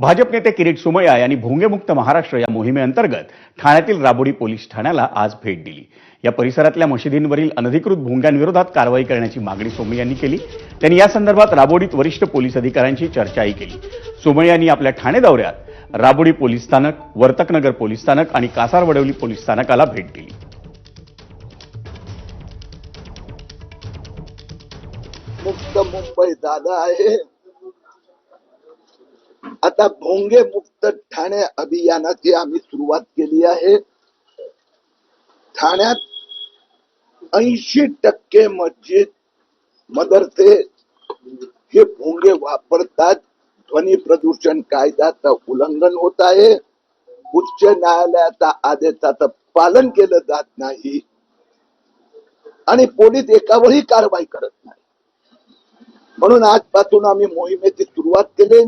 भाजप नेते किरीट सुमया यांनी भोंगेमुक्त महाराष्ट्र या मोहिमेअंतर्गत ठाण्यातील राबोडी पोलीस ठाण्याला आज भेट दिली. या परिसरातल्या मशिदींवरील अनधिकृत भोंग्यांविरोधात कारवाई करण्याची मागणी सोमय यांनी केली. त्यांनी या संदर्भात राबोडीत वरिष्ठ पोलीस अधिकाऱ्यांशी चर्चाही केली. सोमय यांनी आपल्या ठाणे दौऱ्यात राबोडी पोलीस स्थानक वर्तकनगर पोलीस स्थानक आणि कासारवडवली पोलीस स्थानकाला भेट दिली. मुक्त मुंबई दादा आहे. आता भोंगे मुक्त ठाणे अभियानाची आम्ही सुरुवात केली आहे. ठाण्यात ऐंशी टक्के मस्जिद मदरसे हे भोंगे वापरतात. ध्वनी प्रदूषण कायद्याचं उल्लंघन होत आहे. उच्च न्यायालयाचा आदेशाचं पालन केलं जात नाही. आणि पोलीस एकावरही कारवाई करत नाही. म्हणून आजपासून आम्ही मोहिमेची सुरुवात केली